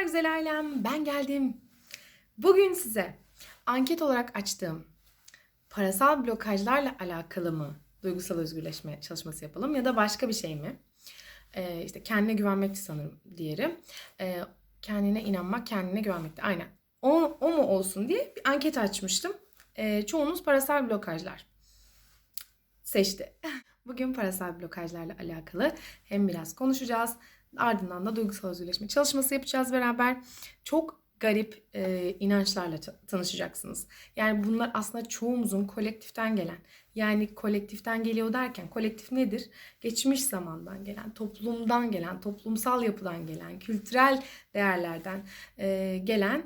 Merhabalar güzel ailem, ben geldim. Bugün size anket olarak açtığım parasal blokajlarla alakalı mı duygusal özgürleşme çalışması yapalım ya da başka bir şey mi? Ee, işte kendine güvenmekti sanırım diğeri. Ee, kendine inanmak, kendine güvenmekti. Aynen. O, o mu olsun diye bir anket açmıştım. Ee, çoğunuz parasal blokajlar seçti. Bugün parasal blokajlarla alakalı hem biraz konuşacağız. Ardından da duygusal özgürleşme çalışması yapacağız beraber. Çok garip e, inançlarla ta- tanışacaksınız. Yani bunlar aslında çoğumuzun kolektiften gelen. Yani kolektiften geliyor derken kolektif nedir? Geçmiş zamandan gelen, toplumdan gelen, toplumsal yapıdan gelen, kültürel değerlerden e, gelen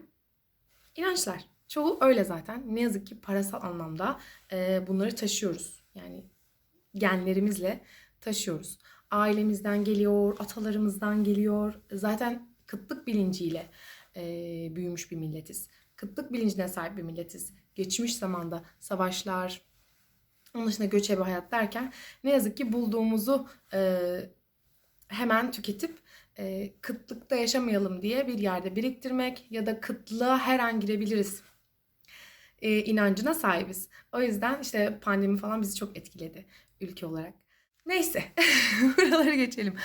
inançlar. Çoğu öyle zaten. Ne yazık ki parasal anlamda e, bunları taşıyoruz. Yani genlerimizle taşıyoruz. Ailemizden geliyor, atalarımızdan geliyor. Zaten kıtlık bilinciyle e, büyümüş bir milletiz. Kıtlık bilincine sahip bir milletiz. Geçmiş zamanda savaşlar, onun dışında göçebe hayat derken ne yazık ki bulduğumuzu e, hemen tüketip e, kıtlıkta yaşamayalım diye bir yerde biriktirmek ya da kıtlığa her an girebiliriz e, inancına sahibiz. O yüzden işte pandemi falan bizi çok etkiledi ülke olarak. Neyse buraları geçelim.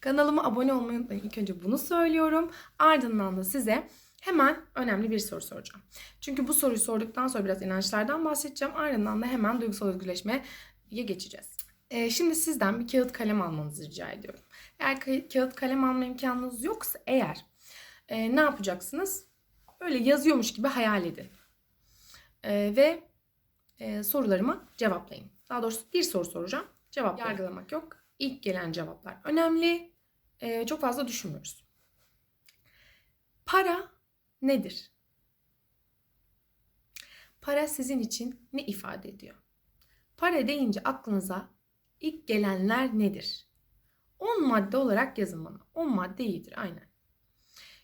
Kanalıma abone olmayı unutmayın. İlk önce bunu söylüyorum. Ardından da size hemen önemli bir soru soracağım. Çünkü bu soruyu sorduktan sonra biraz inançlardan bahsedeceğim. Ardından da hemen duygusal özgürleşmeye geçeceğiz. Ee, şimdi sizden bir kağıt kalem almanızı rica ediyorum. Eğer ka- kağıt kalem alma imkanınız yoksa eğer e, ne yapacaksınız? Böyle yazıyormuş gibi hayal edin. Ee, ve e, sorularıma cevaplayın. Daha doğrusu bir soru soracağım. Cevap yargılamak yok. İlk gelen cevaplar önemli. Ee, çok fazla düşünmüyoruz. Para nedir? Para sizin için ne ifade ediyor? Para deyince aklınıza ilk gelenler nedir? 10 madde olarak yazın bana. 10 madde iyidir aynen.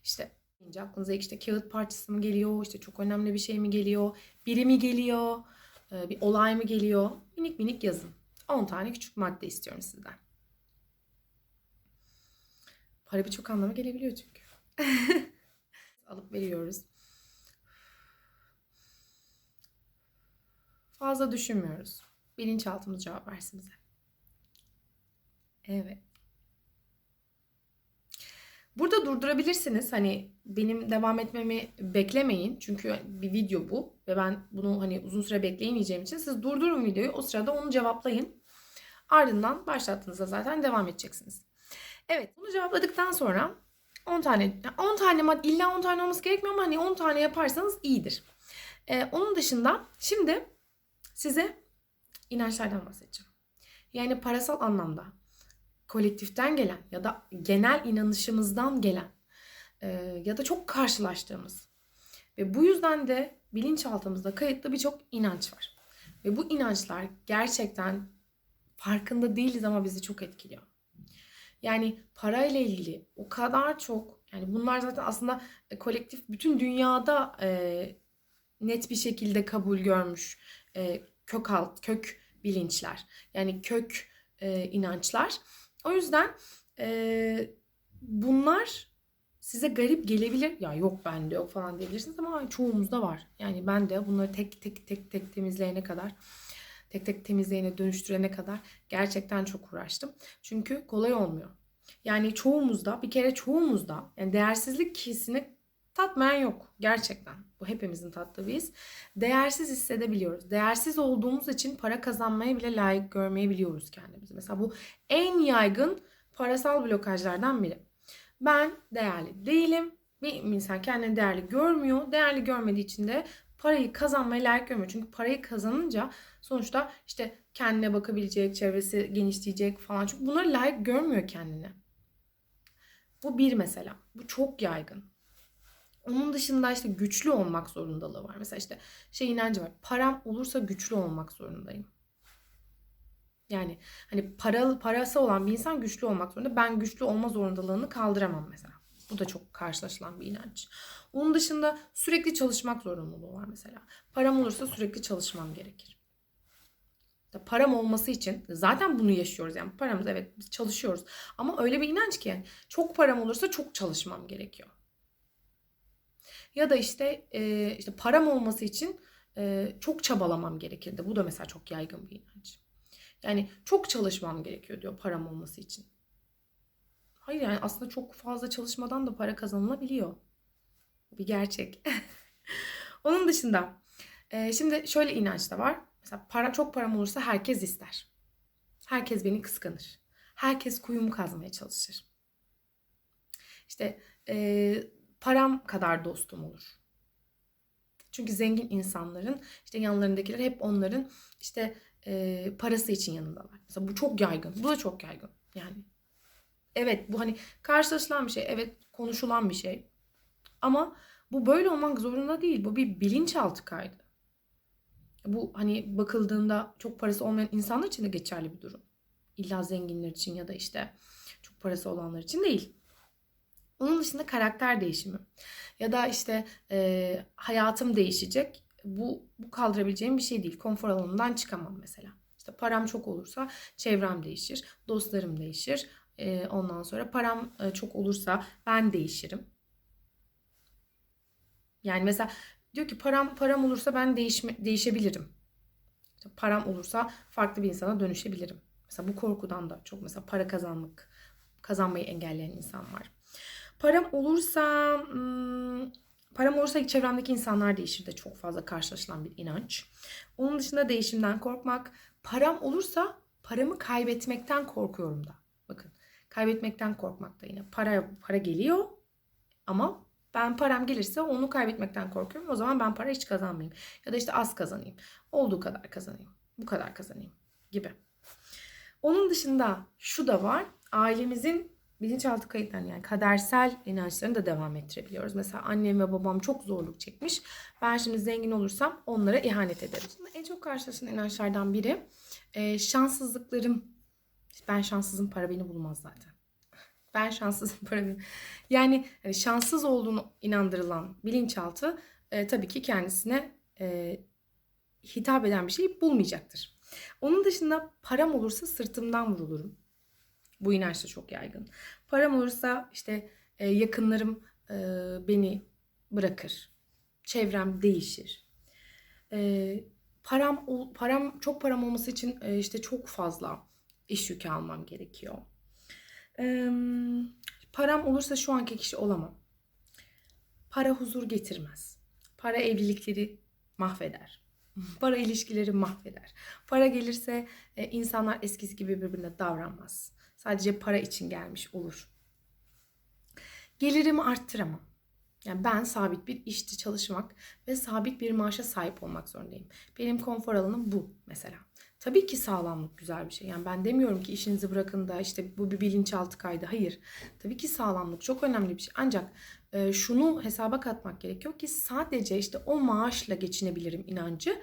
İşte deyince aklınıza işte kağıt parçası mı geliyor? İşte çok önemli bir şey mi geliyor? Biri mi geliyor? Ee, Bir olay mı geliyor? Minik minik yazın. 10 tane küçük madde istiyorum sizden. Para birçok anlama gelebiliyor çünkü. Alıp veriyoruz. Fazla düşünmüyoruz. Bilinçaltımız cevap versin bize. Evet. Burada durdurabilirsiniz. Hani benim devam etmemi beklemeyin. Çünkü bir video bu ve ben bunu hani uzun süre bekleyemeyeceğim için siz durdurun videoyu. O sırada onu cevaplayın. Ardından başlattığınızda zaten devam edeceksiniz. Evet, bunu cevapladıktan sonra 10 tane 10 tane madde illa 10 tane olması gerekmiyor ama hani 10 tane yaparsanız iyidir. Ee, onun dışında şimdi size inançlardan bahsedeceğim. Yani parasal anlamda kolektiften gelen ya da genel inanışımızdan gelen e, ya da çok karşılaştığımız ve bu yüzden de bilinçaltımızda kayıtlı birçok inanç var. Ve bu inançlar gerçekten farkında değiliz ama bizi çok etkiliyor. Yani parayla ilgili o kadar çok yani bunlar zaten aslında e, kolektif bütün dünyada e, net bir şekilde kabul görmüş e, kök alt kök bilinçler yani kök e, inançlar. O yüzden e, bunlar size garip gelebilir. Ya yok bende yok falan diyebilirsiniz ama çoğumuzda var. Yani ben de bunları tek tek tek tek temizleyene kadar tek tek temizleyene dönüştürene kadar gerçekten çok uğraştım. Çünkü kolay olmuyor. Yani çoğumuzda bir kere çoğumuzda yani değersizlik hissini tatmayan yok gerçekten. Hepimizin tattığı bir. Değersiz hissedebiliyoruz. Değersiz olduğumuz için para kazanmaya bile layık görmeyebiliyoruz kendimizi. Mesela bu en yaygın parasal blokajlardan biri. Ben değerli değilim. Bir insan kendini değerli görmüyor. Değerli görmediği için de parayı kazanmaya layık görmüyor. Çünkü parayı kazanınca sonuçta işte kendine bakabilecek, çevresi genişleyecek falan. Çünkü bunları layık görmüyor kendine. Bu bir mesela. Bu çok yaygın. Onun dışında işte güçlü olmak zorundalığı var. Mesela işte şey inancı var. Param olursa güçlü olmak zorundayım. Yani hani paralı parası olan bir insan güçlü olmak zorunda. Ben güçlü olma zorundalığını kaldıramam mesela. Bu da çok karşılaşılan bir inanç. Onun dışında sürekli çalışmak zorunluluğu var mesela. Param olursa sürekli çalışmam gerekir. Param olması için zaten bunu yaşıyoruz yani paramız evet biz çalışıyoruz ama öyle bir inanç ki yani çok param olursa çok çalışmam gerekiyor. Ya da işte e, işte param olması için e, çok çabalamam gerekirdi. Bu da mesela çok yaygın bir inanç. Yani çok çalışmam gerekiyor diyor param olması için. Hayır yani aslında çok fazla çalışmadan da para kazanılabiliyor. Bir gerçek. Onun dışında e, şimdi şöyle inanç da var. Mesela para çok param olursa herkes ister. Herkes beni kıskanır. Herkes kuyumu kazmaya çalışır. İşte e, param kadar dostum olur. Çünkü zengin insanların işte yanlarındakiler hep onların işte e, parası için yanındalar. Mesela bu çok yaygın. Bu da çok yaygın. Yani evet bu hani karşılaşılan bir şey. Evet konuşulan bir şey. Ama bu böyle olmak zorunda değil. Bu bir bilinçaltı kaydı. Bu hani bakıldığında çok parası olmayan insanlar için de geçerli bir durum. İlla zenginler için ya da işte çok parası olanlar için değil. Onun dışında karakter değişimi ya da işte e, hayatım değişecek. Bu, bu kaldırabileceğim bir şey değil. Konfor alanından çıkamam mesela. İşte param çok olursa çevrem değişir, dostlarım değişir. E, ondan sonra param e, çok olursa ben değişirim. Yani mesela diyor ki param param olursa ben değişme, değişebilirim. İşte param olursa farklı bir insana dönüşebilirim. Mesela bu korkudan da çok mesela para kazanmak, kazanmayı engelleyen insan var. Param olursa hmm, param olursa çevremdeki insanlar değişir de çok fazla karşılaşılan bir inanç. Onun dışında değişimden korkmak. Param olursa paramı kaybetmekten korkuyorum da. Bakın kaybetmekten korkmak da yine. Para para geliyor ama ben param gelirse onu kaybetmekten korkuyorum. O zaman ben para hiç kazanmayayım. Ya da işte az kazanayım. Olduğu kadar kazanayım. Bu kadar kazanayım gibi. Onun dışında şu da var. Ailemizin bilinçaltı kayıtlarını yani kadersel inançlarını da devam ettirebiliyoruz. Mesela annem ve babam çok zorluk çekmiş. Ben şimdi zengin olursam onlara ihanet ederim. Şimdi en çok karşılaşılan inançlardan biri e, şanssızlıklarım. Ben şanssızım para beni bulmaz zaten. Ben şanssızım para beni. Yani hani şanssız olduğunu inandırılan bilinçaltı e, tabii ki kendisine e, hitap eden bir şey bulmayacaktır. Onun dışında param olursa sırtımdan vurulurum. Bu inanç da çok yaygın. Param olursa işte e, yakınlarım e, beni bırakır. Çevrem değişir. E, param param çok param olması için e, işte çok fazla iş yükü almam gerekiyor. E, param olursa şu anki kişi olamam. Para huzur getirmez. Para evlilikleri mahveder. Para ilişkileri mahveder. Para gelirse e, insanlar eskisi gibi birbirine davranmaz. Sadece para için gelmiş olur. Gelirimi arttıramam. Yani ben sabit bir işte çalışmak ve sabit bir maaşa sahip olmak zorundayım. Benim konfor alanım bu mesela. Tabii ki sağlamlık güzel bir şey. Yani ben demiyorum ki işinizi bırakın da işte bu bir bilinçaltı kaydı. Hayır. Tabii ki sağlamlık çok önemli bir şey. Ancak e, şunu hesaba katmak gerekiyor ki sadece işte o maaşla geçinebilirim inancı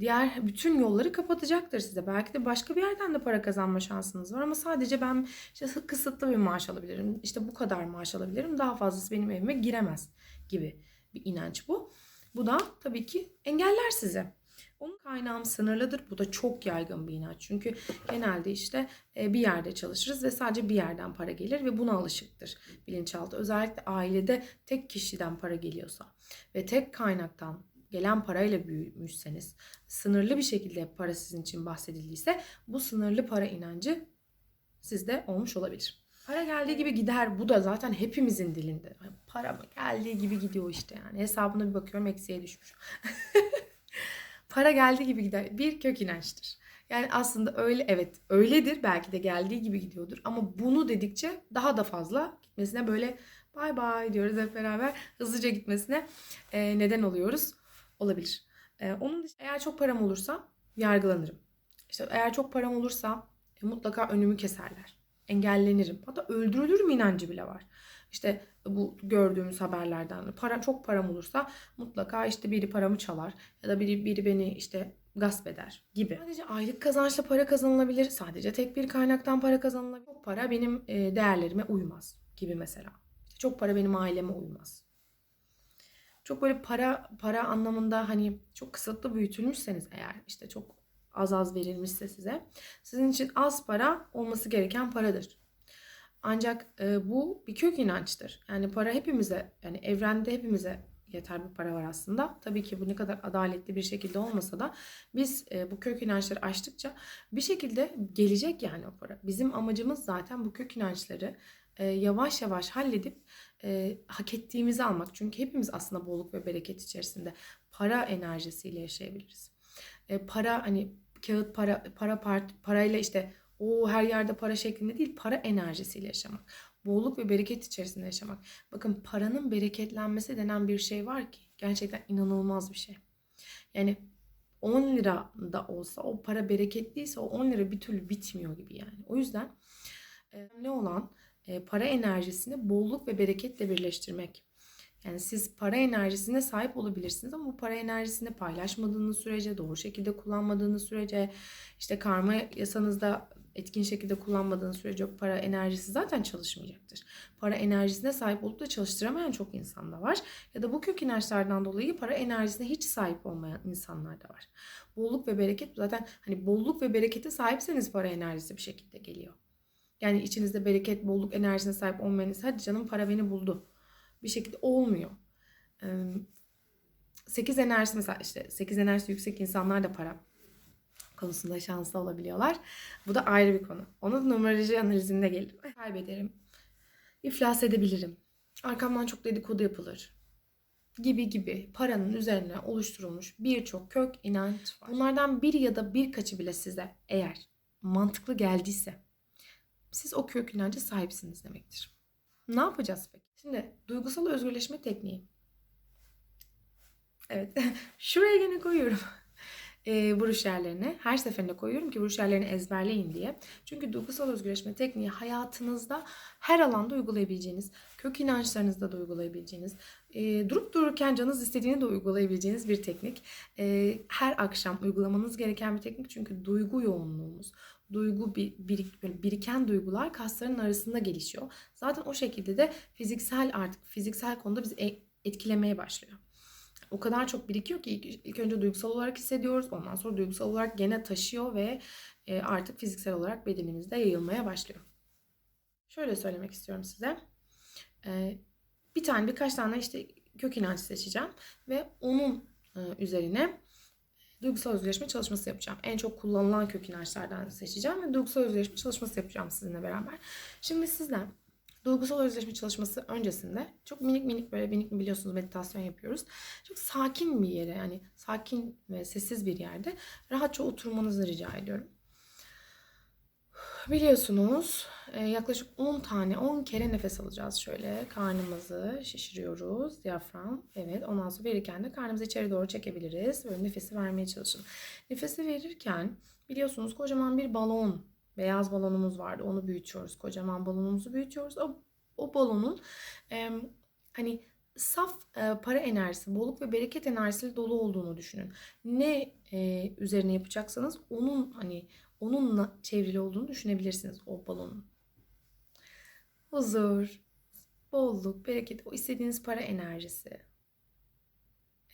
diğer bütün yolları kapatacaktır size. Belki de başka bir yerden de para kazanma şansınız var ama sadece ben işte kısıtlı bir maaş alabilirim. İşte bu kadar maaş alabilirim. Daha fazlası benim evime giremez gibi bir inanç bu. Bu da tabii ki engeller sizi. Onun kaynağım sınırlıdır. Bu da çok yaygın bir inanç. Çünkü genelde işte bir yerde çalışırız ve sadece bir yerden para gelir ve buna alışıktır bilinçaltı. Özellikle ailede tek kişiden para geliyorsa ve tek kaynaktan gelen parayla büyümüşseniz, sınırlı bir şekilde para sizin için bahsedildiyse bu sınırlı para inancı sizde olmuş olabilir. Para geldiği gibi gider. Bu da zaten hepimizin dilinde. Para mı geldiği gibi gidiyor işte yani. Hesabına bir bakıyorum eksiye düşmüş. para geldiği gibi gider. Bir kök inançtır. Yani aslında öyle evet öyledir belki de geldiği gibi gidiyordur ama bunu dedikçe daha da fazla gitmesine böyle bay bay diyoruz hep beraber hızlıca gitmesine neden oluyoruz olabilir. E, onun dışında eğer çok param olursa yargılanırım. İşte eğer çok param olursa e, mutlaka önümü keserler. Engellenirim. Hatta öldürülürüm inancı bile var. İşte bu gördüğümüz haberlerden para çok param olursa mutlaka işte biri paramı çalar ya da biri biri beni işte gasp eder gibi. Sadece aylık kazançla para kazanılabilir. Sadece tek bir kaynaktan para kazanılabilir. Çok para benim e, değerlerime uymaz gibi mesela. Çok para benim aileme uymaz çok böyle para para anlamında hani çok kısıtlı büyütülmüşseniz eğer işte çok az az verilmişse size sizin için az para olması gereken paradır. Ancak e, bu bir kök inançtır. Yani para hepimize yani evrende hepimize yeter bir para var aslında. Tabii ki bu ne kadar adaletli bir şekilde olmasa da biz e, bu kök inançları aştıkça bir şekilde gelecek yani o para. Bizim amacımız zaten bu kök inançları e, yavaş yavaş halledip e, hak ettiğimizi almak. Çünkü hepimiz aslında bolluk ve bereket içerisinde para enerjisiyle yaşayabiliriz. E, para hani kağıt para para part, parayla işte o her yerde para şeklinde değil para enerjisiyle yaşamak. Bolluk ve bereket içerisinde yaşamak. Bakın paranın bereketlenmesi denen bir şey var ki gerçekten inanılmaz bir şey. Yani 10 lira da olsa o para bereketliyse o 10 lira bir türlü bitmiyor gibi yani. O yüzden ne olan para enerjisini bolluk ve bereketle birleştirmek. Yani siz para enerjisine sahip olabilirsiniz ama bu para enerjisini paylaşmadığınız sürece, doğru şekilde kullanmadığınız sürece, işte karma yasanızda etkin şekilde kullanmadığınız sürece para enerjisi zaten çalışmayacaktır. Para enerjisine sahip olup da çalıştıramayan çok insan da var. Ya da bu kök inançlardan dolayı para enerjisine hiç sahip olmayan insanlar da var. Bolluk ve bereket zaten hani bolluk ve berekete sahipseniz para enerjisi bir şekilde geliyor. Yani içinizde bereket, bolluk enerjisine sahip olmayanız hadi canım para beni buldu. Bir şekilde olmuyor. 8 enerjisi mesela işte 8 enerjisi yüksek insanlar da para konusunda şanslı olabiliyorlar. Bu da ayrı bir konu. Onun numeroloji analizinde gelir. Kaybederim. İflas edebilirim. Arkamdan çok dedikodu yapılır. Gibi gibi paranın üzerine oluşturulmuş birçok kök inanç var. Bunlardan bir ya da birkaçı bile size eğer mantıklı geldiyse siz o kök inanca sahipsiniz demektir. Ne yapacağız peki? Şimdi duygusal özgürleşme tekniği. Evet. Şuraya gene koyuyorum. E, vuruş yerlerine. Her seferinde koyuyorum ki vuruş yerlerini ezberleyin diye. Çünkü duygusal özgürleşme tekniği hayatınızda her alanda uygulayabileceğiniz, kök inançlarınızda da uygulayabileceğiniz, e, durup dururken canınız istediğini de uygulayabileceğiniz bir teknik. E, her akşam uygulamanız gereken bir teknik çünkü duygu yoğunluğumuz, duygu bir, böyle biriken duygular kasların arasında gelişiyor. Zaten o şekilde de fiziksel artık fiziksel konuda bizi e, etkilemeye başlıyor. O kadar çok birikiyor ki ilk önce duygusal olarak hissediyoruz. Ondan sonra duygusal olarak gene taşıyor ve e, artık fiziksel olarak bedenimizde yayılmaya başlıyor. Şöyle söylemek istiyorum size. E, bir tane birkaç tane işte kök inanç seçeceğim ve onun üzerine duygusal özgürleşme çalışması yapacağım. En çok kullanılan kök inançlardan seçeceğim ve duygusal özgürleşme çalışması yapacağım sizinle beraber. Şimdi sizden duygusal özgürleşme çalışması öncesinde çok minik minik böyle minik biliyorsunuz meditasyon yapıyoruz. Çok sakin bir yere yani sakin ve sessiz bir yerde rahatça oturmanızı rica ediyorum. Biliyorsunuz e, yaklaşık 10 tane 10 kere nefes alacağız. Şöyle karnımızı şişiriyoruz diyafram. Evet ondan sonra verirken de karnımızı içeri doğru çekebiliriz böyle nefesi vermeye çalışın nefesi verirken biliyorsunuz kocaman bir balon beyaz balonumuz vardı. Onu büyütüyoruz kocaman balonumuzu büyütüyoruz. O, o balonun e, hani saf e, para enerjisi, bolluk ve bereket enerjisiyle dolu olduğunu düşünün. Ne e, üzerine yapacaksanız onun hani onunla çevrili olduğunu düşünebilirsiniz o balonun. Huzur, bolluk, bereket, o istediğiniz para enerjisi.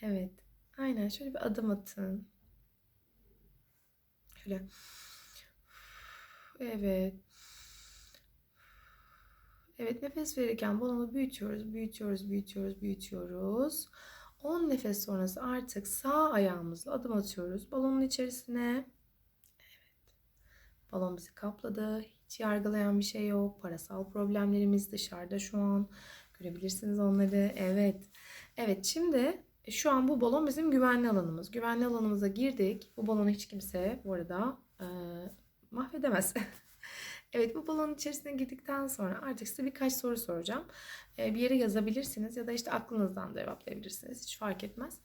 Evet. Aynen şöyle bir adım atın. Şöyle. Evet. Evet nefes verirken balonu büyütüyoruz, büyütüyoruz, büyütüyoruz, büyütüyoruz. 10 nefes sonrası artık sağ ayağımızla adım atıyoruz balonun içerisine. Balon bizi kapladı. Hiç yargılayan bir şey yok. Parasal problemlerimiz dışarıda şu an. Görebilirsiniz onları. Evet. Evet şimdi e, şu an bu balon bizim güvenli alanımız. Güvenli alanımıza girdik. Bu balonu hiç kimse bu arada e, mahvedemez. evet bu balonun içerisine girdikten sonra artık size birkaç soru soracağım. E, bir yere yazabilirsiniz ya da işte aklınızdan da cevaplayabilirsiniz. Hiç fark etmez.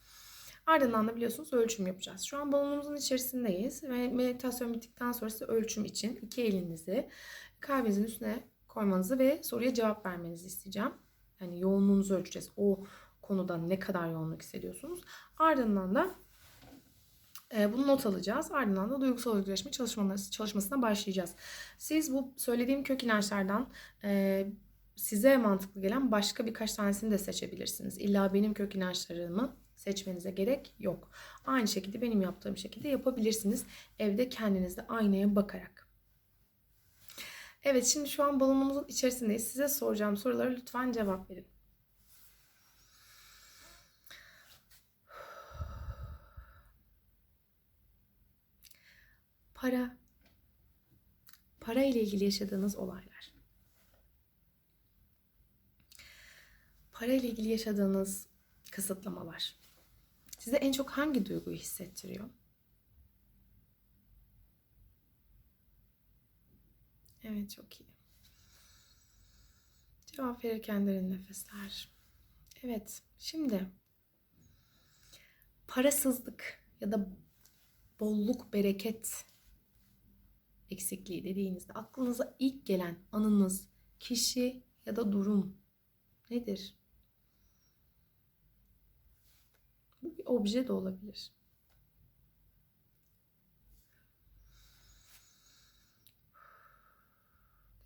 Ardından da biliyorsunuz ölçüm yapacağız. Şu an balonumuzun içerisindeyiz ve meditasyon bittikten sonra size ölçüm için iki elinizi kalbinizin üstüne koymanızı ve soruya cevap vermenizi isteyeceğim. Yani yoğunluğunuzu ölçeceğiz. O konuda ne kadar yoğunluk hissediyorsunuz. Ardından da e, bunu not alacağız. Ardından da duygusal özgürleşme çalışmasına başlayacağız. Siz bu söylediğim kök inançlardan e, size mantıklı gelen başka birkaç tanesini de seçebilirsiniz. İlla benim kök inançlarımı seçmenize gerek yok. Aynı şekilde benim yaptığım şekilde yapabilirsiniz. Evde kendinizde aynaya bakarak. Evet şimdi şu an balonumuzun içerisindeyiz. Size soracağım sorulara lütfen cevap verin. Para. Para ile ilgili yaşadığınız olaylar. Para ile ilgili yaşadığınız kısıtlamalar. Size en çok hangi duyguyu hissettiriyor? Evet çok iyi. Cevap verirken derin nefesler. Evet şimdi parasızlık ya da bolluk, bereket eksikliği dediğinizde aklınıza ilk gelen anınız, kişi ya da durum nedir? Bu bir obje de olabilir.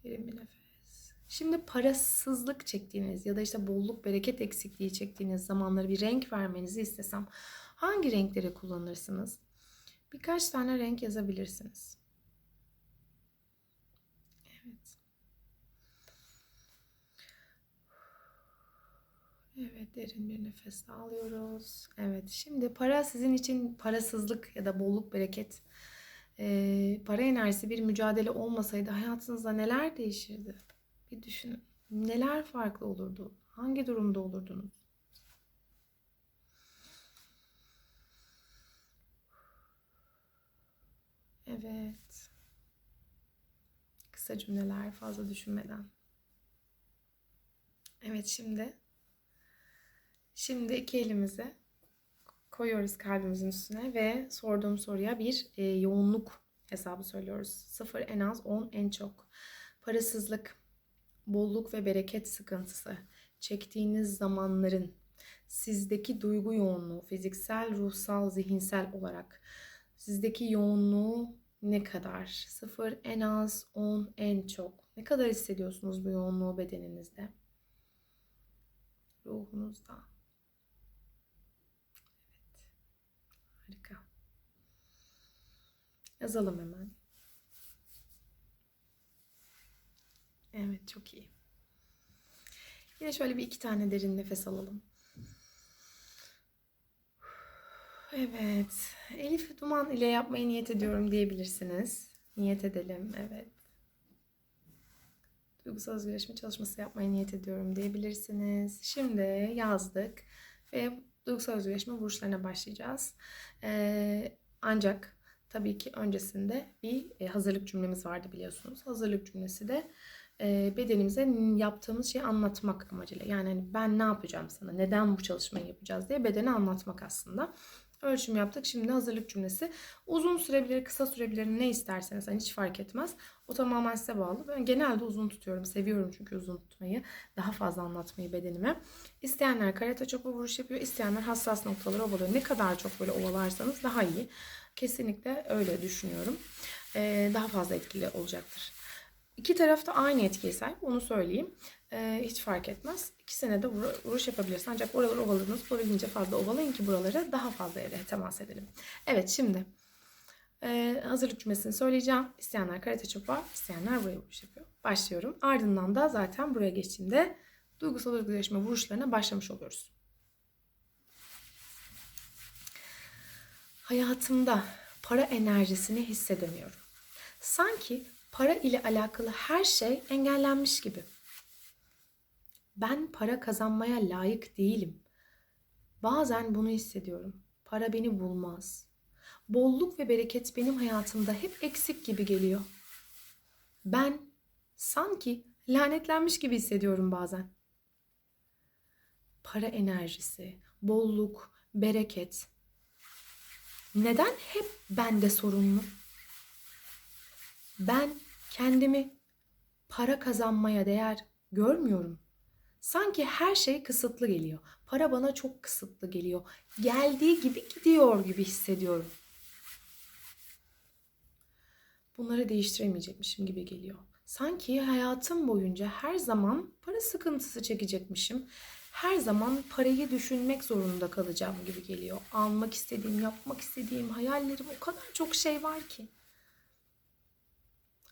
Derin bir nefes. Şimdi parasızlık çektiğiniz ya da işte bolluk, bereket eksikliği çektiğiniz zamanları bir renk vermenizi istesem hangi renkleri kullanırsınız? Birkaç tane renk yazabilirsiniz. Evet. Evet, derin bir nefes alıyoruz. Evet, şimdi para sizin için parasızlık ya da bolluk, bereket, e, para enerjisi bir mücadele olmasaydı hayatınızda neler değişirdi? Bir düşünün. Neler farklı olurdu? Hangi durumda olurdunuz? Evet. Kısa cümleler fazla düşünmeden. Evet şimdi şimdi iki elimizi koyuyoruz kalbimizin üstüne ve sorduğum soruya bir e, yoğunluk hesabı söylüyoruz. Sıfır en az, on en çok. Parasızlık, bolluk ve bereket sıkıntısı, çektiğiniz zamanların sizdeki duygu yoğunluğu, fiziksel, ruhsal, zihinsel olarak sizdeki yoğunluğu ne kadar? Sıfır en az, on en çok. Ne kadar hissediyorsunuz bu yoğunluğu bedeninizde? Ruhunuzda. Evet. Harika. Yazalım hemen. Evet, çok iyi. Yine şöyle bir iki tane derin nefes alalım. Evet. Elif Duman ile yapmayı niyet ediyorum diyebilirsiniz. Niyet edelim. Evet. Duygusal özgürleşme çalışması yapmayı niyet ediyorum diyebilirsiniz. Şimdi yazdık ve duygusal özgürleşme vuruşlarına başlayacağız. Ee, ancak tabii ki öncesinde bir e, hazırlık cümlemiz vardı biliyorsunuz. Hazırlık cümlesi de e, bedenimize yaptığımız şeyi anlatmak amacıyla. Yani hani ben ne yapacağım sana, neden bu çalışmayı yapacağız diye bedeni anlatmak aslında. Ölçüm yaptık. Şimdi hazırlık cümlesi. Uzun sürebilir, kısa sürebilir ne isterseniz. Hani hiç fark etmez. O tamamen size bağlı. Ben genelde uzun tutuyorum. Seviyorum çünkü uzun tutmayı. Daha fazla anlatmayı bedenime. İsteyenler karate çopa vuruş yapıyor. İsteyenler hassas noktaları ovalıyor. Ne kadar çok böyle ovalarsanız daha iyi. Kesinlikle öyle düşünüyorum. Ee, daha fazla etkili olacaktır. İki tarafta aynı etkiye sahip. Onu söyleyeyim. Ee, hiç fark etmez. İkisine de vuruş yapabilirsin. Ancak oraları ovaladınız. Olabildiğince fazla ovalayın ki buralara daha fazla yere temas edelim. Evet şimdi e, hazırlık cümlesini söyleyeceğim. İsteyenler karate çopa, isteyenler buraya vuruş yapıyor. Başlıyorum. Ardından da zaten buraya geçtiğimde duygusal özgürleşme vuruşlarına başlamış oluyoruz. Hayatımda para enerjisini hissedemiyorum. Sanki para ile alakalı her şey engellenmiş gibi. Ben para kazanmaya layık değilim. Bazen bunu hissediyorum. Para beni bulmaz. Bolluk ve bereket benim hayatımda hep eksik gibi geliyor. Ben sanki lanetlenmiş gibi hissediyorum bazen. Para enerjisi, bolluk, bereket neden hep bende sorunlu? Ben kendimi para kazanmaya değer görmüyorum. Sanki her şey kısıtlı geliyor. Para bana çok kısıtlı geliyor. Geldiği gibi gidiyor gibi hissediyorum. Bunları değiştiremeyecekmişim gibi geliyor. Sanki hayatım boyunca her zaman para sıkıntısı çekecekmişim. Her zaman parayı düşünmek zorunda kalacağım gibi geliyor. Almak istediğim, yapmak istediğim, hayallerim o kadar çok şey var ki.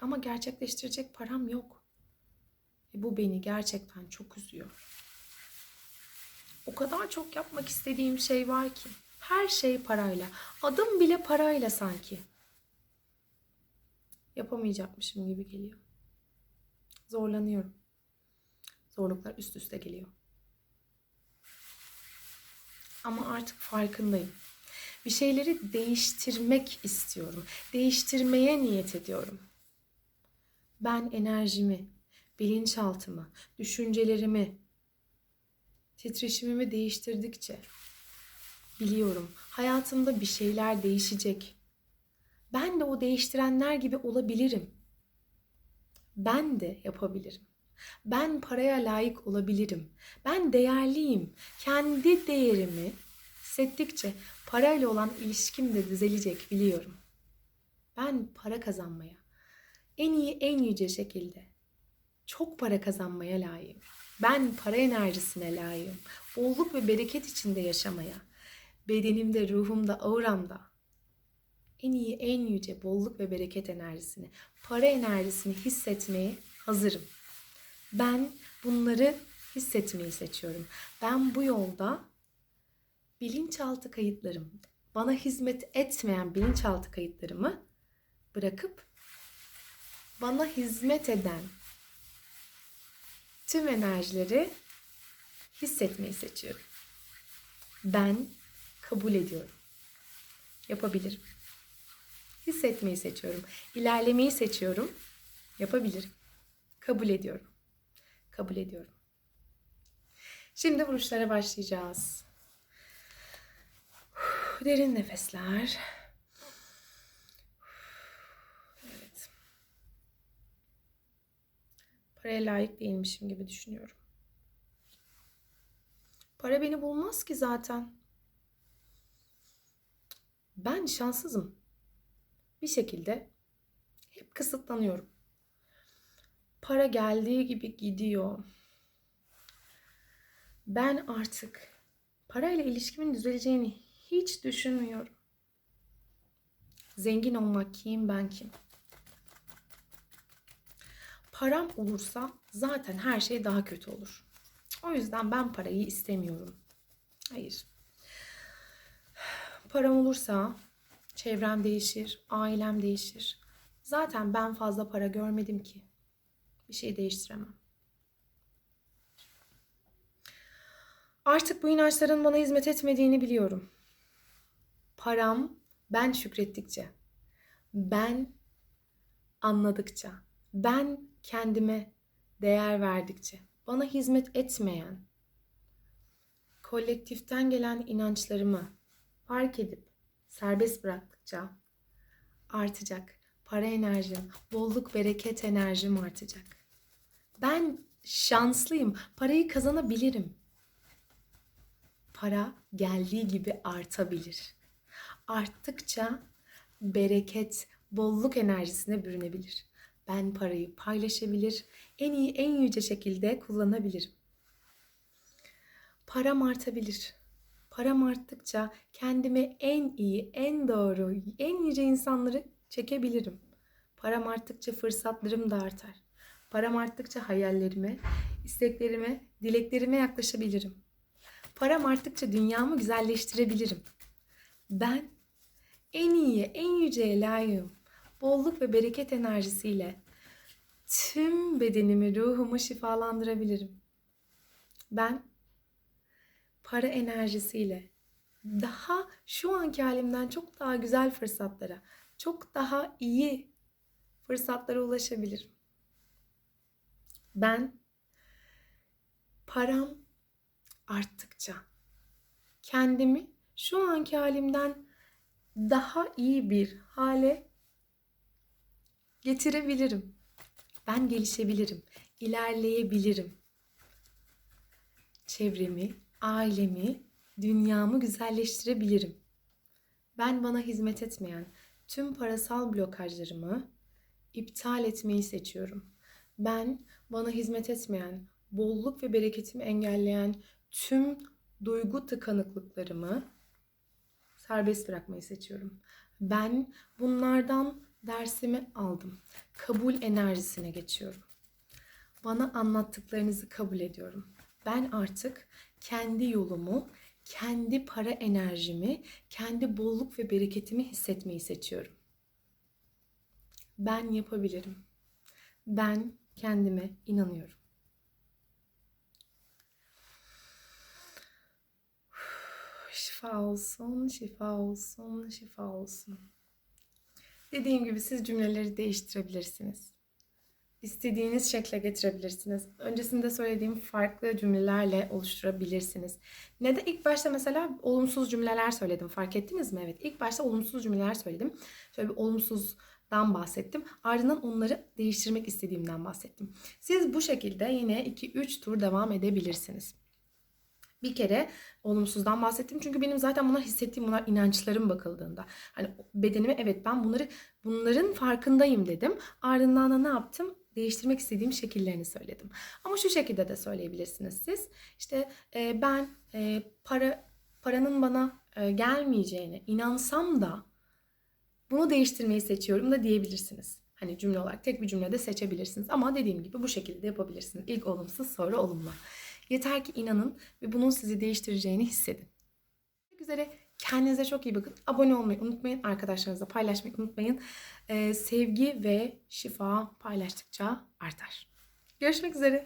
Ama gerçekleştirecek param yok. Ve bu beni gerçekten çok üzüyor. O kadar çok yapmak istediğim şey var ki. Her şey parayla. Adım bile parayla sanki. yapamayacakmışım gibi geliyor. Zorlanıyorum. Zorluklar üst üste geliyor. Ama artık farkındayım. Bir şeyleri değiştirmek istiyorum. Değiştirmeye niyet ediyorum. Ben enerjimi, bilinçaltımı, düşüncelerimi, titreşimimi değiştirdikçe biliyorum hayatımda bir şeyler değişecek. Ben de o değiştirenler gibi olabilirim. Ben de yapabilirim. Ben paraya layık olabilirim. Ben değerliyim. Kendi değerimi hissettikçe parayla olan ilişkim de düzelecek biliyorum. Ben para kazanmaya en iyi en yüce şekilde çok para kazanmaya layığım. Ben para enerjisine layığım. Bolluk ve bereket içinde yaşamaya. Bedenimde, ruhumda, auramda en iyi, en yüce bolluk ve bereket enerjisini, para enerjisini hissetmeye hazırım. Ben bunları hissetmeyi seçiyorum. Ben bu yolda bilinçaltı kayıtlarım, bana hizmet etmeyen bilinçaltı kayıtlarımı bırakıp bana hizmet eden tüm enerjileri hissetmeyi seçiyorum. Ben kabul ediyorum. Yapabilirim. Hissetmeyi seçiyorum. İlerlemeyi seçiyorum. Yapabilirim. Kabul ediyorum. Kabul ediyorum. Şimdi vuruşlara başlayacağız. Derin nefesler. Evet. Paraya layık değilmişim gibi düşünüyorum. Para beni bulmaz ki zaten. Ben şanssızım. Bir şekilde hep kısıtlanıyorum. Para geldiği gibi gidiyor. Ben artık parayla ilişkimin düzeleceğini hiç düşünmüyorum. Zengin olmak kim ben kim? Param olursa zaten her şey daha kötü olur. O yüzden ben parayı istemiyorum. Hayır. Param olursa çevrem değişir, ailem değişir. Zaten ben fazla para görmedim ki. Bir şey değiştiremem. Artık bu inançların bana hizmet etmediğini biliyorum. Param ben şükrettikçe, ben anladıkça, ben kendime değer verdikçe, bana hizmet etmeyen, kolektiften gelen inançlarımı fark edip serbest bıraktıkça artacak. Para enerjim, bolluk bereket enerjim artacak. Ben şanslıyım. Parayı kazanabilirim. Para geldiği gibi artabilir. Arttıkça bereket, bolluk enerjisine bürünebilir. Ben parayı paylaşabilir, en iyi, en yüce şekilde kullanabilirim. Param artabilir. Param arttıkça kendime en iyi, en doğru, en yüce insanları çekebilirim. Param arttıkça fırsatlarım da artar. Param arttıkça hayallerime, isteklerime, dileklerime yaklaşabilirim. Param arttıkça dünyamı güzelleştirebilirim. Ben en iyi, en yüceye layığım. Bolluk ve bereket enerjisiyle tüm bedenimi, ruhumu şifalandırabilirim. Ben para enerjisiyle daha şu anki halimden çok daha güzel fırsatlara, çok daha iyi fırsatlara ulaşabilirim. Ben param arttıkça kendimi şu anki halimden daha iyi bir hale getirebilirim. Ben gelişebilirim, ilerleyebilirim. Çevremi, ailemi, dünyamı güzelleştirebilirim. Ben bana hizmet etmeyen tüm parasal blokajlarımı iptal etmeyi seçiyorum. Ben bana hizmet etmeyen, bolluk ve bereketimi engelleyen tüm duygu tıkanıklıklarımı serbest bırakmayı seçiyorum. Ben bunlardan dersimi aldım. Kabul enerjisine geçiyorum. Bana anlattıklarınızı kabul ediyorum. Ben artık kendi yolumu, kendi para enerjimi, kendi bolluk ve bereketimi hissetmeyi seçiyorum. Ben yapabilirim. Ben kendime inanıyorum. Şifa olsun, şifa olsun, şifa olsun. Dediğim gibi siz cümleleri değiştirebilirsiniz. İstediğiniz şekle getirebilirsiniz. Öncesinde söylediğim farklı cümlelerle oluşturabilirsiniz. Ne de ilk başta mesela olumsuz cümleler söyledim. Fark ettiniz mi? Evet. İlk başta olumsuz cümleler söyledim. Şöyle bir olumsuzdan bahsettim. Ardından onları değiştirmek istediğimden bahsettim. Siz bu şekilde yine 2-3 tur devam edebilirsiniz. Bir kere olumsuzdan bahsettim. Çünkü benim zaten bunlar hissettiğim bunlar inançlarım bakıldığında. Hani bedenime evet ben bunları bunların farkındayım dedim. Ardından da ne yaptım? Değiştirmek istediğim şekillerini söyledim. Ama şu şekilde de söyleyebilirsiniz siz. İşte e, ben e, para paranın bana e, gelmeyeceğine inansam da bunu değiştirmeyi seçiyorum da diyebilirsiniz. Hani cümle olarak tek bir cümlede seçebilirsiniz. Ama dediğim gibi bu şekilde de yapabilirsiniz. İlk olumsuz sonra olumlu. Yeter ki inanın ve bunun sizi değiştireceğini hissedin. Üzere. Kendinize çok iyi bakın. Abone olmayı unutmayın. Arkadaşlarınızla paylaşmayı unutmayın. Ee, sevgi ve şifa paylaştıkça artar. Görüşmek üzere.